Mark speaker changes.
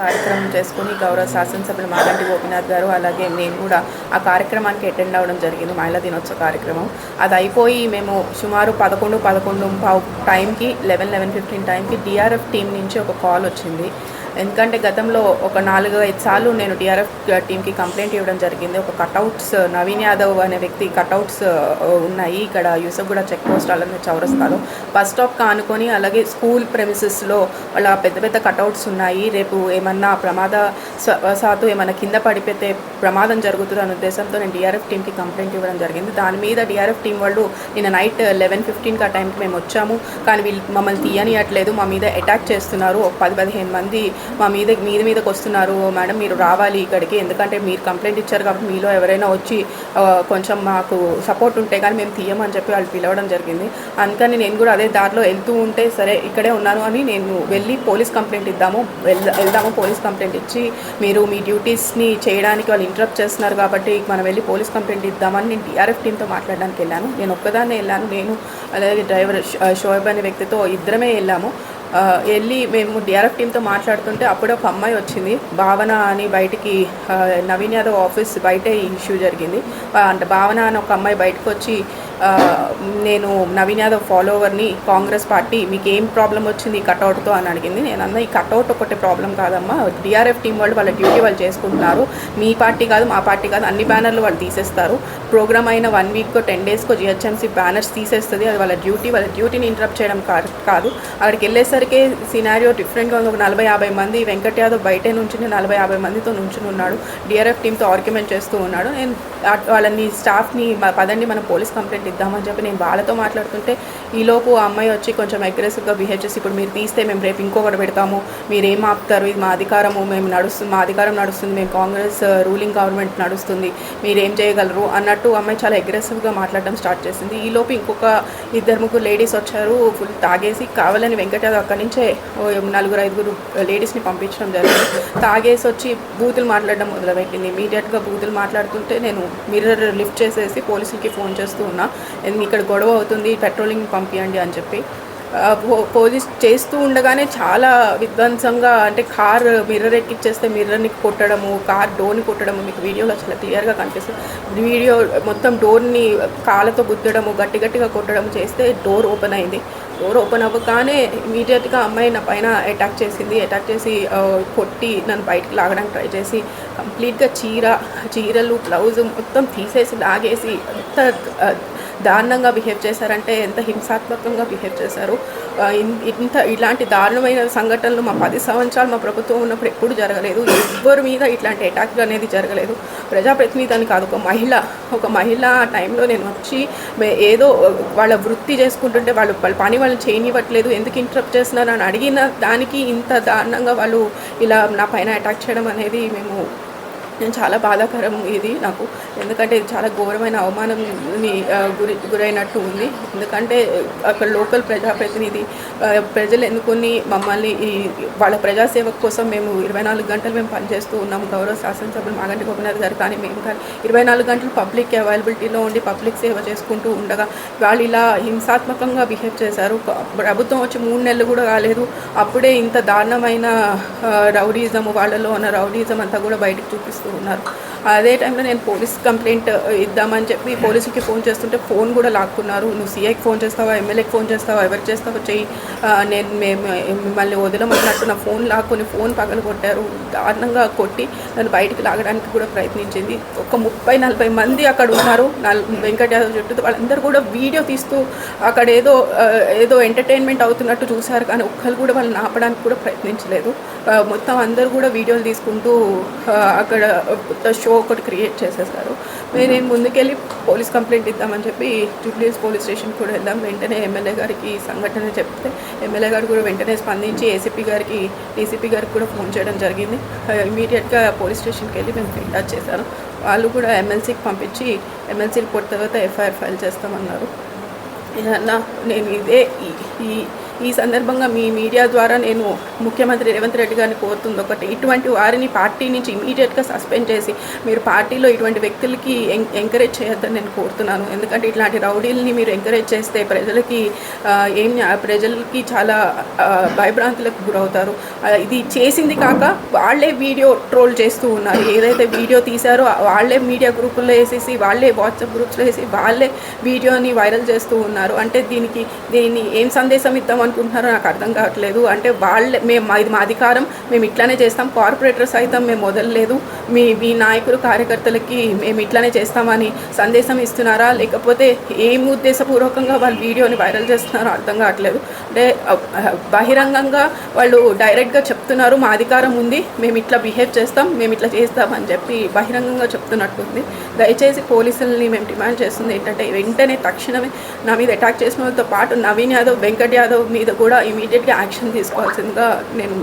Speaker 1: కార్యక్రమం చేసుకుని గౌరవ శాసనసభ్యులు మాగంటి గోపినాథ్ గారు అలాగే నేను కూడా ఆ కార్యక్రమానికి అటెండ్ అవ్వడం జరిగింది మహిళా దినోత్సవ కార్యక్రమం. అది అయిపోయి మేము సుమారు పదకొండు పదకొండు పావు టైంకి లెవెన్ లెవెన్ ఫిఫ్టీన్ టైంకి డిఆర్ఎఫ్ టీం నుంచి ఒక కాల్ వచ్చింది. ఎందుకంటే గతంలో ఒక నాలుగు ఐదు సార్లు నేను టీఆర్ఎఫ్ టీంకి కంప్లైంట్ ఇవ్వడం జరిగింది. ఒక కటౌట్స్ నవీన్ యాదవ్ అనే వ్యక్తి కటౌట్స్ ఉన్నాయి. ఇక్కడ యూసఫ్గూడ చెక్ పోస్ట్ అలాగే చౌరస్తాలో. బస్ స్టాప్ కానుకొని అలాగే స్కూల్ ప్రెమిసెస్లో వాళ్ళ పెద్ద పెద్ద కటౌట్స్ ఉన్నాయి. రేపు ఏమన్నా ప్రమాద సాతు ఏమన్నా కింద పడిపోతే ప్రమాదం జరుగుతుంది అనే ఉద్దేశంతో నేను డిఆర్ఎఫ్ టీంకి కంప్లైంట్ ఇవ్వడం జరిగింది. దాని మీద డిఆర్ఎఫ్ టీం వాళ్ళు నిన్న నైట్ లెవెన్ ఫిఫ్టీన్కి ఆ టైంకి మేము వచ్చాము. కానీ వీళ్ళు మమ్మల్ని తీయనియట్లేదు. మా మీద అటాక్ చేస్తున్నారు. ఒక పది పదిహేను మంది మా మీద మీద మీదకి వస్తున్నారు. మేడం మీరు రావాలి ఇక్కడికి. ఎందుకంటే మీరు కంప్లైంట్ ఇచ్చారు కాబట్టి మీలో ఎవరైనా వచ్చి కొంచెం మాకు సపోర్ట్ ఉంటే కానీ మేము తీయమని చెప్పి వాళ్ళు పిలవడం జరిగింది. అందుకని నేను కూడా అదే దారిలో వెళ్తూ ఉంటే సరే ఇక్కడే ఉన్నాను అని నేను వెళ్ళి పోలీస్ కంప్లైంట్ ఇద్దాము. వెళ్దా- వెళ్దాము పోలీస్ కంప్లైంట్ ఇచ్చి మీరు మీ డ్యూటీస్ని చేయడానికి వాళ్ళు ఇంటరప్ట్ చేస్తున్నారు కాబట్టి మనం వెళ్ళి పోలీస్ కంప్లైంట్ ఇద్దామని నేను టీఆర్ఎఫ్ టీంతో మాట్లాడడానికి వెళ్ళాను. నేను ఒక్కదాన్నే వెళ్ళాను. నేను అలాగే డ్రైవర్ షో- షోయబ్ అనే వ్యక్తితో ఇద్దరమే వెళ్ళాము. వెళ్ళి మేము డిఆర్ఎఫ్ టీంతో మాట్లాడుతుంటే అప్పుడు ఒక అమ్మాయి వచ్చింది. భావన అని బయటికి నవీన్ యాదవ్ ఆఫీస్ బయటే ఇష్యూ జరిగింది. అంటే భావన అని ఒక అమ్మాయి బయటకు వచ్చి నేను నవీన్ యాదవ్ ఫాలోవర్ని కాంగ్రెస్ పార్టీ మీకు ఏం ప్రాబ్లం వచ్చింది ఈ కట్అవుట్తో అని అడిగింది. నేను అన్న ఈ కట్అవుట్ ఒకటే ప్రాబ్లం కాదమ్మా. డిఆర్ఎఫ్ టీం వాళ్ళు వాళ్ళ డ్యూటీ వాళ్ళు చేసుకుంటున్నారు. మీ పార్టీ కాదు మా పార్టీ కాదు అన్ని బ్యానర్లు వాళ్ళు తీసేస్తారు. ప్రోగ్రామ్ అయిన వన్ వీక్కో టెన్ డేస్కో జిహెచ్ఎంసీ బ్యానర్స్ తీసేస్తుంది. అది వాళ్ళ డ్యూటీ వాళ్ళ డ్యూటీని ఇంటరప్ట్ చేయడం కా- కాదు. అక్కడికి వెళ్ళేసరికి సినారియో డిఫరెంట్గా ఉంది. ఒక నలభై యాభై మంది వెంకట్ యాదవ్ బయటే నుంచి నలభై యాభై మందితో నుంచుని ఉన్నాడు. డిఆర్ఎఫ్ టీంతో ఆర్గ్యుమెంట్ చేస్తూ ఉన్నాడు. నేను వాళ్ళని స్టాఫ్ని పదండి మనం పోలీస్ కంప్లైంట్ ఇద్దామని చెప్పి నేను వాళ్ళతో మాట్లాడుతుంటే ఈలోపు ఆ అమ్మాయి వచ్చి కొంచెం అగ్రెసివ్గా బిహేవ్ చేసి ఇప్పుడు మీరు తీస్తే మేము రేపు ఇంకొకటి పెడతాము. మీరు ఆపుతారు? ఇది మా అధికారము. మేము నడుస్తుంది మా అధికారం నడుస్తుంది. మేము కాంగ్రెస్ uh, రూలింగ్ గవర్నమెంట్ నడుస్తుంది. మీరు ఏం చేయగలరు? అన్నట్టు అమ్మాయి చాలా అగ్రెసివ్గా మాట్లాడడం స్టార్ట్ చేసింది. ఈలోపు ఇంకొక ఇద్దరు ముగ్గురు లేడీస్ వచ్చారు. ఫుల్ తాగేసి కావాలని వెంకటయాదవ్ అక్కడి నుంచే ఓ నలుగురు ఐదుగురు uh, లేడీస్ని పంపించడం జరిగింది. తాగేసి వచ్చి బూతులు మాట్లాడడం మొదలుపెట్టింది. ఇమీడియట్గా బూతులు మాట్లాడుతుంటే నేను మిర్రర్ లిఫ్ట్ చేసేసి పోలీసులకి ఫోన్ చేస్తూ ఉన్నా. ఇక్కడ గొడవ అవుతుంది పెట్రోలింగ్ పంపించండి అని చెప్పి. పోలీస్ చేస్తూ ఉండగానే చాలా విధ్వంసంగా అంటే కార్ మిర్రర్ ఎక్కిచ్చేస్తే మిర్రర్ని కొట్టడము కార్ డోర్ని కొట్టడము మీకు వీడియోలో చాలా క్లియర్గా కనిపిస్తుంది. వీడియో మొత్తం డోర్ని కాళ్ళతో గుద్దడము గట్టి గట్టిగా కొట్టడము చేస్తే డోర్ ఓపెన్ అయింది. డోర్ ఓపెన్ అవ్వగానే ఇమీడియట్గా అమ్మాయి నా పైన అటాక్ చేసింది. అటాక్ చేసి కొట్టి నన్ను బయటకు లాగడానికి ట్రై చేసి కంప్లీట్గా చీర చీరలు బ్లౌజ్ మొత్తం తీసేసి లాగేసి అంత దారుణంగా బిహేవ్ చేశారంటే ఎంత హింసాత్మకంగా బిహేవ్ చేశారు? ఇంత ఇలాంటి దారుణమైన సంఘటనలు మా పది సంవత్సరాలు మా ప్రభుత్వం ఉన్నప్పుడు ఎప్పుడు జరగలేదు. ఎవ్వరి మీద ఇట్లాంటి అటాక్లు అనేది జరగలేదు. ప్రజాప్రతినిధి అని కాదు ఒక మహిళ ఒక మహిళ ఆ టైంలో నేను వచ్చి మే- ఏదో వాళ్ళ వృత్తి చేసుకుంటుంటే వాళ్ళు వాళ్ళ పని వాళ్ళు చేయనివ్వట్లేదు ఎందుకు ఇంటరప్ట్ చేస్తున్నారు అని అడిగిన దానికి ఇంత దారుణంగా వాళ్ళు ఇలా నా పైన అటాక్ చేయడం అనేది మేము నేను చాలా బాధాకరం ఇది నాకు. ఎందుకంటే ఇది చాలా ఘోరమైన అవమానంని గురి గురైనట్టు ఉంది. ఎందుకంటే అక్కడ లోకల్ ప్రజాప్రతినిధి ప్రజలు ఎన్నుకొని మమ్మల్ని ఈ వాళ్ళ ప్రజాసేవ కోసం మేము ఇరవై నాలుగు గంటలు మేము పనిచేస్తూ ఉన్నాము. గౌరవ శాసనసభ్యులు మాగంటి గోపినాథ్ గారు కానీ మేము కానీ ఇరవై నాలుగు గంటలు పబ్లిక్ అవైలబిలిటీలో ఉండి పబ్లిక్ సేవ చేసుకుంటూ ఉండగా వాళ్ళు ఇలా హింసాత్మకంగా బిహేవ్ చేశారు. ప్రభుత్వం వచ్చి మూడు నెలలు కూడా కాలేదు అప్పుడే ఇంత దారుణమైన రౌడీజం వాళ్ళలో ఉన్న రౌడీజం అంతా కూడా బయటకు చూపిస్తూ ఉన్నారు అదే టైంలో నేను పోలీస్ కంప్లైంట్ ఇద్దామని చెప్పి పోలీసుకి ఫోన్ చేస్తుంటే ఫోన్ కూడా లాక్కున్నారు. నువ్వు సీఐకి ఫోన్ చేస్తావా? ఎమ్మెల్యేకి ఫోన్ చేస్తావా? ఎవరికి చేస్తావో చెయ్యి. నేను మేము మిమ్మల్ని వదలమన్నట్టు నా ఫోన్ లాక్కొని ఫోన్ పగలు కొట్టారు దారుణంగా కొట్టి నన్ను బయటికి లాగడానికి కూడా ప్రయత్నించింది. ఒక ముప్పై నలభై మంది అక్కడ ఉన్నారు. నల్ వెంకట యాదవ్ చుట్టూ వాళ్ళందరూ కూడా వీడియో తీస్తూ అక్కడ ఏదో ఏదో ఎంటర్టైన్మెంట్ అవుతున్నట్టు చూశారు. కానీ ఒక్కరు కూడా వాళ్ళని ఆపడానికి కూడా ప్రయత్నించలేదు. మొత్తం అందరూ కూడా వీడియోలు తీసుకుంటూ అక్కడ కొత్త షో ఒకటి క్రియేట్ చేసేసారు. నేను ముందుకెళ్ళి పోలీస్ కంప్లైంట్ ఇద్దామని చెప్పి జూబ్లీస్ పోలీస్ స్టేషన్ కూడా వెళ్దాం. వెంటనే ఎమ్మెల్యే గారికి సంఘటన చెప్తే ఎమ్మెల్యే గారు కూడా వెంటనే స్పందించి ఏసీపీ గారికి డీసీపీ గారికి కూడా ఫోన్ చేయడం జరిగింది. ఇమీడియట్గా పోలీస్ స్టేషన్కి వెళ్ళి మేము ఫిర్యాదు చేశాను వాళ్ళు కూడా ఎమ్మెల్సీకి పంపించి ఎమ్మెల్సీ రిపోర్ట్ తర్వాత ఎఫ్ఐఆర్ ఫైల్ చేస్తామన్నారు. ఏదన్నా నేను ఇదే ఈ- ఈ సందర్భంగా మీ మీడియా ద్వారా నేను ముఖ్యమంత్రి రేవంత్ రెడ్డి గారిని కోరుతుంది. ఒకటి ఇటువంటి వారిని పార్టీ నుంచి ఇమీడియట్గా సస్పెండ్ చేసి మీరు పార్టీలో ఇటువంటి వ్యక్తులకి ఎం- ఎంకరేజ్ చేయొద్దని నేను కోరుతున్నాను. ఎందుకంటే ఇట్లాంటి రౌడీల్ని మీరు ఎంకరేజ్ చేస్తే ప్రజలకి ఏం ప్రజలకి చాలా భయభ్రాంతులకు గురవుతారు. ఇది చేసింది కాక వాళ్ళే వీడియో ట్రోల్ చేస్తూ ఉన్నారు. ఏదైతే వీడియో తీశారో వాళ్ళే మీడియా గ్రూపుల్లో వేసేసి వాళ్ళే వాట్సాప్ గ్రూప్స్లో వేసి వాళ్ళే వీడియోని వైరల్ చేస్తూ ఉన్నారు. అంటే దీనికి దీన్ని ఏం సందేశం ఇద్దామని అనుకుంటున్నారో నాకు అర్థం కావట్లేదు. అంటే వాళ్ళే మేము మా- ఇది మా అధికారం మేము ఇట్లానే చేస్తాం. కార్పొరేటర్ సైతం మేము వదలలేదు. మీ మీ నాయకులు కార్యకర్తలకి మేము ఇట్లానే చేస్తామని సందేశం ఇస్తున్నారా? లేకపోతే ఏం ఉద్దేశపూర్వకంగా వాళ్ళు వీడియోని వైరల్ చేస్తున్నారో అర్థం కావట్లేదు. అంటే బహిరంగంగా వాళ్ళు డైరెక్ట్గా చెప్తున్నారు మా అధికారం ఉంది మేము ఇట్లా బిహేవ్ చేస్తాం మేము ఇట్లా చేస్తాం అని చెప్పి బహిరంగంగా చెప్తున్నట్టుంది. దయచేసి పోలీసుల్ని మేము డిమాండ్ చేస్తుంది ఏంటంటే వెంటనే తక్షణమే నా మీద అటాక్ చేసిన వాళ్ళతో పాటు నవీన్ యాదవ్ వెంకట్ యాదవ్ మీద కూడా ఇమీడియట్గా యాక్షన్ తీసుకోవాల్సిందిగా నేను